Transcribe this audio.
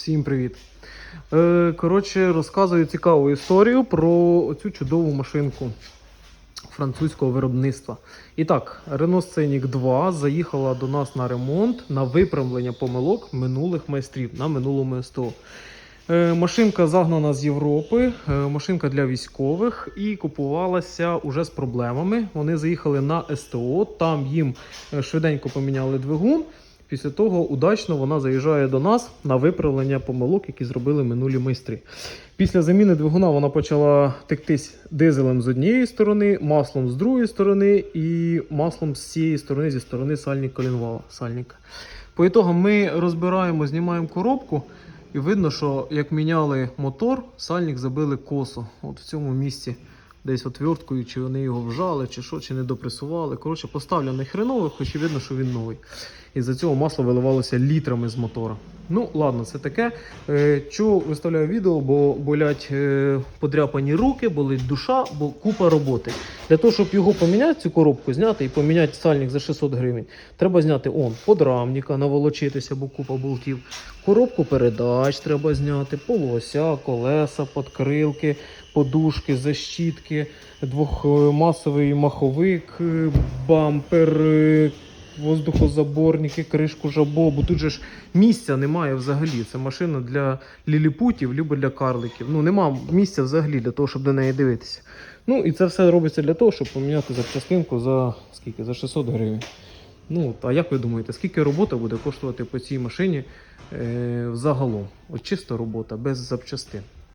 Всім привіт. Е, коротше, розказую цікаву історію про цю чудову машинку французького виробництва. І так, Renault Scenic 2 заїхала до нас на ремонт на виправлення помилок минулих майстрів на минулому СТО. Е, Машинка загнана з Європи, е, машинка для військових і купувалася уже з проблемами. Вони заїхали на СТО, там їм швиденько поміняли двигун. Після того удачно вона заїжджає до нас на виправлення помилок, які зробили минулі майстри. Після заміни двигуна вона почала тектись дизелем з однієї сторони, маслом з другої сторони і маслом з цієї сторони, зі сторони сальник колінвала. Сальника. По ітогам ми розбираємо, знімаємо коробку. І видно, що як міняли мотор, сальник забили косо. От в цьому місці десь отверткою, чи вони його вжали, чи що, чи не допресували. Коротше, поставлений хреновий, хоч і видно, що він новий. І за цього масло виливалося літрами з мотора. Ну, ладно, це таке. Е, чого виставляю відео, бо болять е, подряпані руки, болить душа, бо купа роботи. Для того, щоб його поміняти, цю коробку зняти і поміняти сальник за 600 гривень, треба зняти он подрамника, наволочитися, бо купа болтів. Коробку передач треба зняти, полося, колеса, подкрилки, подушки, защітки, двохмасовий маховик, е, бампер, е, воздухозаборники, кришку жабо, бо тут же ж місця немає взагалі. Це машина для ліліпутів, либо для карликів. Ну нема місця взагалі для того, щоб до неї дивитися. Ну і це все робиться для того, щоб поміняти запчастинку за скільки? За 600 гривень. Ну, а як ви думаєте, скільки робота буде коштувати по цій машині е, взагалом? От чиста робота, без запчастин.